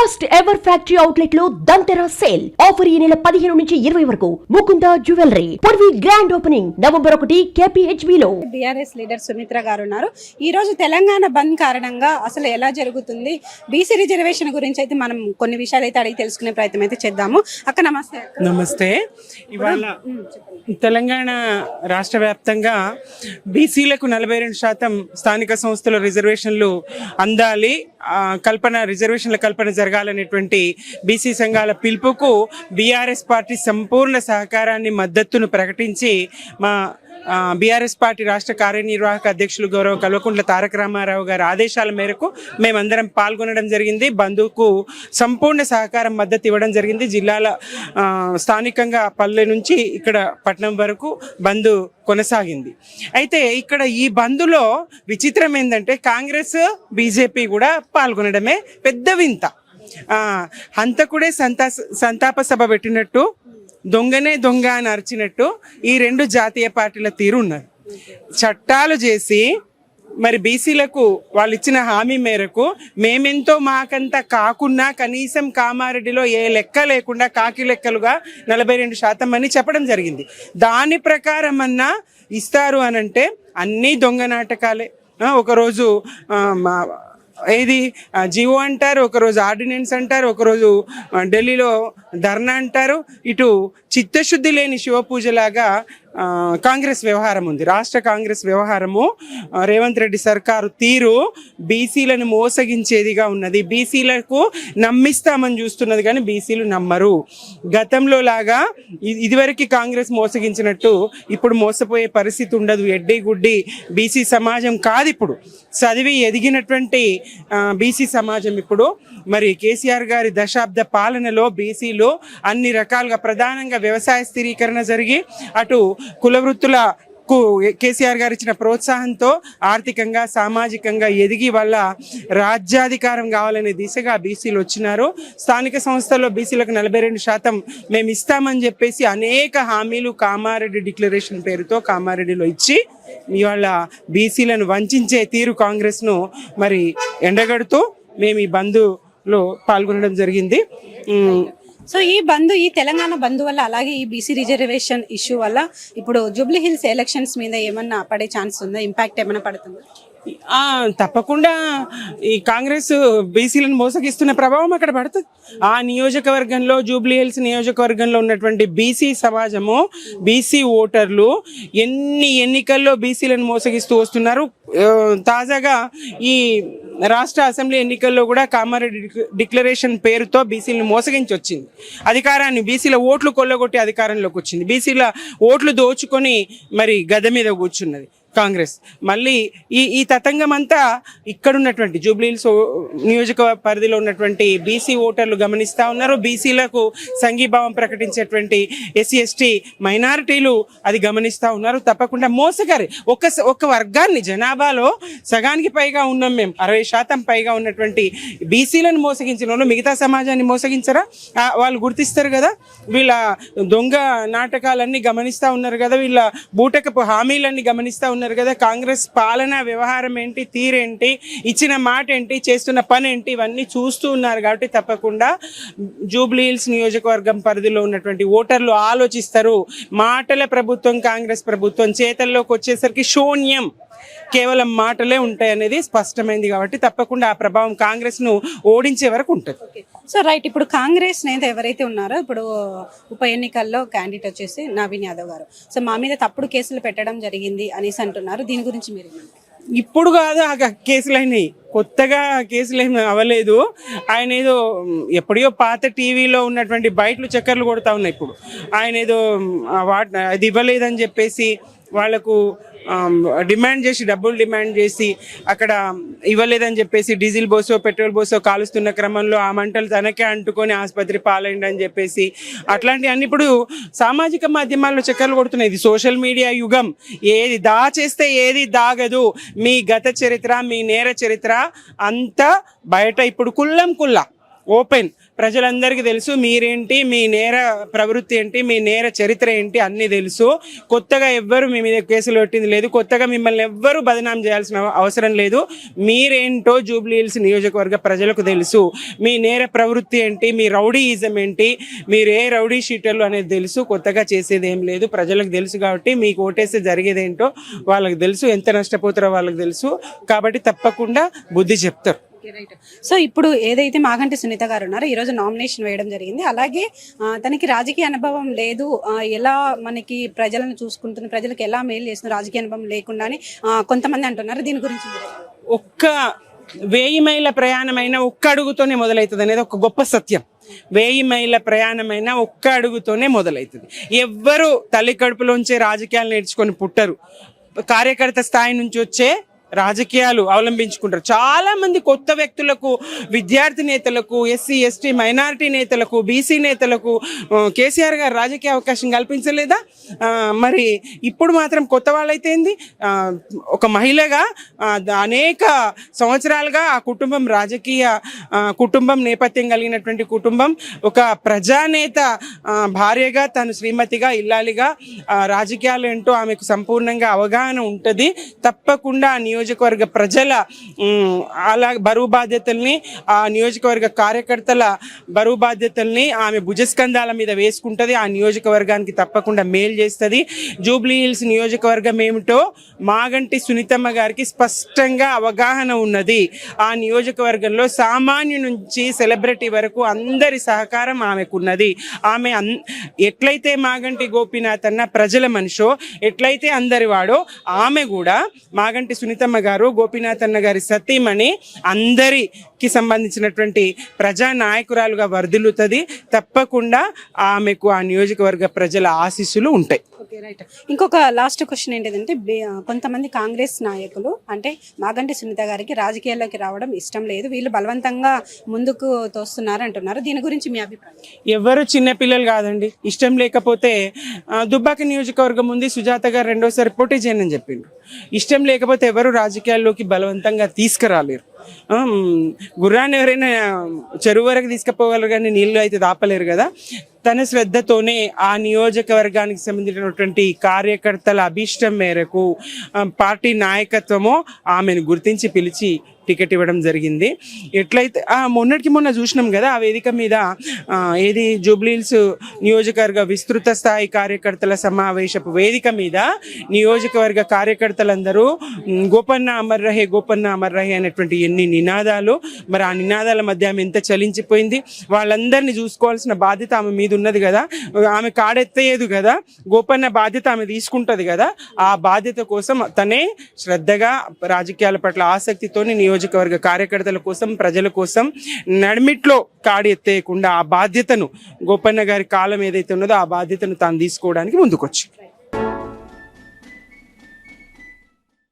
First ever factory అవుట్లెట్లో దంతెరా sale offer ఈ నెల పదిహేను నుంచి ఇరవై వరకు. Mukunda jewellery Purvi grand opening November ఒకటి కేపీహెచ్బి లో. బీఆర్ఎస్ లీడర్ సుమిత్ర గారు ఉన్నారు. ఈ రోజు తెలంగాణ బంద్ కారణంగా అసలు ఎలా జరుగుతుంది? బీసీ రిజర్వేషన్ గురించి అయితే మనం కొన్ని విషయాలు అయితే అడిగి తెలుసుకునే ప్రయత్నం అయితే చేద్దాము. అక్క నమస్తే నమస్తే. ఇవాళ తెలంగాణ రాష్ట్ర వ్యాప్తంగా బీసీలకు నలభై రెండు శాతం స్థానిక సంస్థల రిజర్వేషన్లు అందాలి. కల్పన రిజర్వేషన్ల కల్పన జరగాలనేటువంటి బీసీ సంఘాల పిలుపుకు బీఆర్ఎస్ పార్టీ సంపూర్ణ సహకారాన్ని మద్దతును ప్రకటించి మా బీఆర్ఎస్ పార్టీ రాష్ట్ర కార్యనిర్వాహక అధ్యక్షులు గౌరవ కల్వకుంట్ల తారక రామారావు గారి ఆదేశాల మేరకు మేమందరం పాల్గొనడం జరిగింది. బంధువుకు సంపూర్ణ సహకారం మద్దతు ఇవ్వడం జరిగింది. జిల్లాల స్థానికంగా పల్లె నుంచి ఇక్కడ పట్నం వరకు బంధు కొనసాగింది. అయితే ఇక్కడ ఈ బంధులో విచిత్రం ఏంటంటే కాంగ్రెస్ బీజేపీ కూడా పాల్గొనడమే పెద్ద వింత. ఆ, హంతకుడే సంతా సంతాప సభ పెట్టినట్టు దొంగనే దొంగ అని అరిచినట్టు ఈ రెండు జాతీయ పార్టీల తీరు ఉన్నది. చట్టాలు చేసి మరి బీసీలకు వాళ్ళు ఇచ్చిన హామీ మేరకు మేమెంతో మాకంత కాకున్నా కనీసం కామారెడ్డిలో ఏ లెక్క లేకుండా కాకి లెక్కలుగా నలభై రెండు శాతం అని చెప్పడం జరిగింది. దాని ప్రకారం అన్నా ఇస్తారు అనంటే అన్నీ దొంగ నాటకాలే. ఒకరోజు మా- ఏది? జీవో జియో అంటారు ఒకరోజు ఆర్డినెన్స్ అంటారు ఒకరోజు ఢిల్లీలో ధర్నా అంటారు. ఇటు చిత్తశుద్ధి లేని శివపూజలాగా పూజలాగా కాంగ్రెస్ వ్యవహారం ఉంది. రాష్ట్ర కాంగ్రెస్ వ్యవహారము రేవంత్ రెడ్డి సర్కారు తీరు బీసీలను మోసగించేదిగా ఉన్నది. బీసీలకు నమ్మిస్తామని చూస్తున్నది కానీ బీసీలు నమ్మరు. గతంలో లాగా ఇదివరకు కాంగ్రెస్ మోసగించినట్టు ఇప్పుడు మోసపోయే పరిస్థితి ఉండదు. ఎడ్డి గుడ్డి బీసీ సమాజం కాదు ఇప్పుడు. చదివి ఎదిగినటువంటి బీసీ సమాజం ఇప్పుడు. మరి కేసీఆర్ గారి దశాబ్ద పాలనలో బీసీలు అన్ని రకాలుగా ప్రధానంగా వ్యవసాయ స్థిరీకరణ జరిగి అటు కుల వృత్తులకు కేసీఆర్ గారు ఇచ్చిన ప్రోత్సాహంతో ఆర్థికంగా సామాజికంగా ఎదిగి వల్ల రాజ్యాధికారం కావాలనే దిశగా బీసీలు వచ్చినారు. స్థానిక సంస్థల్లో బీసీలకు నలభై రెండు శాతం మేము ఇస్తామని చెప్పేసి అనేక హామీలు కామారెడ్డి డిక్లరేషన్ పేరుతో కామారెడ్డిలో ఇచ్చి ఇవాళ బీసీలను వంచే తీరు కాంగ్రెస్ను మరి ఎండగడుతూ మేము ఈ బంధులో పాల్గొనడం జరిగింది. సో ఈ బంద్ ఈ తెలంగాణ బంద్ వల్ల అలాగే ఈ బీసీ రిజర్వేషన్ ఇష్యూ వల్ల ఇప్పుడు జూబ్లీ హిల్స్ ఎలక్షన్స్ మీద ఏమన్నా పడే ఛాన్స్ ఉందా? ఇంపాక్ట్ ఏమైనా పడుతుందా? తప్పకుండా ఈ కాంగ్రెస్ బీసీలను మోసగిస్తున్న ప్రభావం అక్కడ పడుతుంది. ఆ నియోజకవర్గంలో జూబ్లీ హిల్స్ నియోజకవర్గంలో ఉన్నటువంటి బీసీ సమాజము బీసీ ఓటర్లు ఎన్ని ఎన్నికల్లో బీసీలను మోసగిస్తూ వస్తున్నారు? తాజాగా ఈ రాష్ట్ర అసెంబ్లీ ఎన్నికల్లో కూడా కామారెడ్డి డిక్లరేషన్ పేరుతో బీసీలను మోసగించి వచ్చింది. అధికారాన్ని బీసీల ఓట్లు కొల్లగొట్టి అధికారంలోకి వచ్చింది. బీసీల ఓట్లు దోచుకొని మరి గద మీద కూర్చున్నది. కాంగ్రెస్. మళ్ళీ ఈ ఈ తతంగం అంతా ఇక్కడున్నటువంటి జూబ్లీహిల్స్ నియోజక పరిధిలో ఉన్నటువంటి బీసీ ఓటర్లు గమనిస్తూ ఉన్నారు. బీసీలకు సంఘీభావం ప్రకటించేటువంటి ఎస్సీ ఎస్టీ మైనారిటీలు అది గమనిస్తూ ఉన్నారు. తప్పకుండా మోసగారి ఒక స- ఒక వర్గాన్ని జనాభాలో సగానికి పైగా ఉన్నాం మేము అరవై శాతం పైగా ఉన్నటువంటి బీసీలను మోసగించిన వాళ్ళు మిగతా సమాజాన్ని మోసగించరా? వాళ్ళు గుర్తిస్తారు కదా. వీళ్ళ దొంగ నాటకాలన్నీ గమనిస్తూ ఉన్నారు కదా. వీళ్ళ బూటకపు హామీలన్నీ గమనిస్తూ ఉన్నారు కదా కాంగ్రెస్ పాలన వ్యవహారం ఏంటి తీరేంటి ఇచ్చిన మాట ఏంటి చేస్తున్న పని ఏంటి ఇవన్నీ చూస్తూ ఉన్నారు కాబట్టి తప్పకుండా జూబ్లీ హిల్స్ నియోజకవర్గం పరిధిలో ఉన్నటువంటి ఓటర్లు ఆలోచిస్తారు. మాటల ప్రభుత్వం కాంగ్రెస్ ప్రభుత్వం చేతల్లోకి వచ్చేసరికి శూన్యం. కేవలం మాటలే ఉంటాయి అనేది స్పష్టమైంది కాబట్టి తప్పకుండా ఆ ప్రభావం కాంగ్రెస్ను ఓడించే వరకు ఉంటుంది. సో రైట్ ఇప్పుడు కాంగ్రెస్ నేత ఎవరైతే ఉన్నారో ఇప్పుడు ఉప ఎన్నికల్లో క్యాండిడేట్ వచ్చేసి నవీన్ యాదవ్ గారు. సో మా మీద తప్పుడు కేసులు పెట్టడం జరిగింది అనేసి అంటున్నారు. దీని గురించి మీరు? ఇప్పుడు కాదు ఆ కేసులు అయినాయి కొత్తగా కేసులు ఏమి అవ్వలేదు ఆయన ఏదో ఎప్పుడో పాత టీవీలో ఉన్నటువంటి బయటలు చక్కర్లు కొడతా ఉన్నాయి ఇప్పుడు. ఆయన ఏదో వాట్ అది ఇవ్వలేదని చెప్పేసి వాళ్ళకు డిమాండ్ చేసి డబ్బులు డిమాండ్ చేసి అక్కడ ఇవ్వలేదని చెప్పేసి డీజిల్ బోసో పెట్రోల్ బోసో కాలుస్తున్న క్రమంలో ఆ మంటలు తనకే అంటుకొని ఆసుపత్రి పాలైండి అని చెప్పేసి అట్లాంటివన్నీ ఇప్పుడు సామాజిక మాధ్యమాల్లో చక్కర్లు కొడుతున్నాయి. ఇది సోషల్ మీడియా యుగం. ఏది దాచేస్తే ఏది దాగదు. మీ గత చరిత్ర మీ నేర చరిత్ర అంతా బయట ఇప్పుడు కుల్లం కుల్లా. ఓపెన్. ప్రజలందరికీ తెలుసు మీరేంటి మీ నేర ప్రవృత్తి ఏంటి మీ నేర చరిత్ర ఏంటి అన్నీ తెలుసు. కొత్తగా ఎవ్వరు మీ మీద కేసులు పెట్టింది లేదు. కొత్తగా మిమ్మల్ని ఎవ్వరూ బదనాం చేయాల్సిన అవసరం లేదు. మీరేంటో జూబ్లీ హిల్స్ నియోజకవర్గ ప్రజలకు తెలుసు. మీ నేర ప్రవృత్తి ఏంటి మీ రౌడీయిజం ఏంటి మీరు ఏ రౌడీ షీటర్లు అనేది తెలుసు. కొత్తగా చేసేది ఏం లేదు. ప్రజలకు తెలుసు కాబట్టి మీకు ఓటేస్తే జరిగేది ఏంటో వాళ్ళకి తెలుసు. ఎంత నష్టపోతారో వాళ్ళకి తెలుసు. కాబట్టి తప్పకుండా బుద్ధి చెప్తారు. సో ఇప్పుడు ఏదైతే మాగంటి సునీత గారు ఉన్నారో ఈ రోజు నామినేషన్ వేయడం జరిగింది. అలాగే తనకి రాజకీయ అనుభవం లేదు. ఎలా మనకి ప్రజలను చూసుకుంటుంది ప్రజలకు ఎలా మేలు చేస్తుంది రాజకీయ అనుభవం లేకుండానే కొంతమంది అంటున్నారు. దీని గురించి? ఒక్క వెయ్యి మైళ్ళ ప్రయాణమైన ఒక్క అడుగుతోనే మొదలవుతుంది అనేది ఒక గొప్ప సత్యం. వెయ్యి మైళ్ళ ప్రయాణమైన ఒక్క అడుగుతోనే మొదలవుతుంది ఎవ్వరు తల్లి కడుపులోంచే రాజకీయాలు నేర్చుకొని పుట్టరు. కార్యకర్త స్థాయి నుంచి వచ్చే రాజకీయాలు అవలంబించుకుంటారు. చాలా మంది కొత్త వ్యక్తులకు విద్యార్థి నేతలకు ఎస్సీ ఎస్టీ మైనారిటీ నేతలకు బీసీ నేతలకు కేసీఆర్ గారు రాజకీయ అవకాశం కల్పించలేదా? మరి ఇప్పుడు మాత్రం కొత్త వాళ్ళైతే ఏంది? ఒక మహిళగా అనేక సంవత్సరాలుగా ఆ కుటుంబం రాజకీయ కుటుంబం నేపథ్యం కలిగినటువంటి కుటుంబం ఒక ప్రజానేత భార్యగా తను శ్రీమతిగా ఇల్లాలిగా రాజకీయాలు ఏంటో ఆమెకు సంపూర్ణంగా అవగాహన ఉంటుంది. తప్పకుండా నియో నియోజకవర్గ ప్రజల అలా బరువు బాధ్యతల్ని ఆ నియోజకవర్గ కార్యకర్తల బరువు బాధ్యతల్ని ఆమె భుజస్కంధాల మీద వేసుకుంటుంది. ఆ నియోజకవర్గానికి తప్పకుండా మేలు చేస్తుంది. జూబ్లీ హిల్స్ నియోజకవర్గం ఏమిటో మాగంటి సునీతమ్మ గారికి స్పష్టంగా అవగాహన ఉన్నది. ఆ నియోజకవర్గంలో సామాన్యు నుంచి సెలబ్రిటీ వరకు అందరి సహకారం ఆమెకున్నది. ఆమె అన్ ఎట్లయితే మాగంటి గోపీనాథ్ అన్న ప్రజల మనిషో ఎట్లయితే అందరి వాడో ఆమె కూడా మాగంటి సునీతమ్మ గారు గోపీనాథ్ అన్న గారి సతీమణి అందరికి సంబంధించినటువంటి ప్రజా నాయకురాలుగా వర్ధిల్లుతుంది. తప్పకుండా ఆమెకు ఆ నియోజకవర్గ ప్రజల ఆశీస్సులు ఉంటాయి. ఇంకొక లాస్ట్ క్వశ్చన్ ఏంటిదంటే కొంతమంది కాంగ్రెస్ నాయకులు అంటే మాగంటి సునీత గారికి రాజకీయాల్లోకి రావడం ఇష్టం లేదు. వీళ్ళు బలవంతంగా ముందుకు తోస్తున్నారు అంటున్నారు దీని గురించి మీ అభిప్రాయం? ఎవరు చిన్నపిల్లలు కాదండి. ఇష్టం లేకపోతే దుబ్బాక నియోజకవర్గం ఉంది. సుజాత గారు రెండోసారి పోటీ చేయనని చెప్పిండు. ఇష్టం లేకపోతే ఎవరు రాజకీయాల్లోకి బలవంతంగా తీసుకురాలేరు. గుర్రాన్ని ఎవరైనా చెరువు వరకు తీసుకుపోగలరు కానీ నీళ్ళు అయితే దాపలేరు కదా. తన శ్రద్ధతోనే ఆ నియోజకవర్గానికి సంబంధించినటువంటి కార్యకర్తల అభీష్టం మేరకు పార్టీ నాయకత్వము ఆమెను గుర్తించి పిలిచి టికెట్ ఇవ్వడం జరిగింది. ఎట్లయితే ఆ, మొన్నటికి మొన్న చూసినాం కదా ఆ వేదిక మీద ఏది జూబ్లీల్స్ నియోజకవర్గ విస్తృత స్థాయి కార్యకర్తల సమావేశపు వేదిక మీద నియోజకవర్గ కార్యకర్తలందరూ గోపన్న అమర్ రహే గోపన్న అమర్ రహే అనేటువంటి ఎన్ని నినాదాలు మరి ఆ నినాదాల మధ్య ఆమె ఎంత చలించిపోయింది. వాళ్ళందరినీ చూసుకోవాల్సిన బాధ్యత ఆమె మీద ఉన్నది కదా. ఆమె కాడెత్తేయదు కదా. గోపన్న బాధ్యత ఆమె తీసుకుంటది కదా. ఆ బాధ్యత కోసం తనే శ్రద్ధగా రాజకీయాల పట్ల ఆసక్తితోని నియోజకవర్గ కార్యకర్తల కోసం ప్రజల కోసం నడిమిట్లో కాడి ఎత్తేయకుండా ఆ బాధ్యతను గోపన్న గారి కాలం ఏదైతే ఉన్నదో ఆ బాధ్యతను తాను తీసుకోవడానికి ముందుకొచ్చి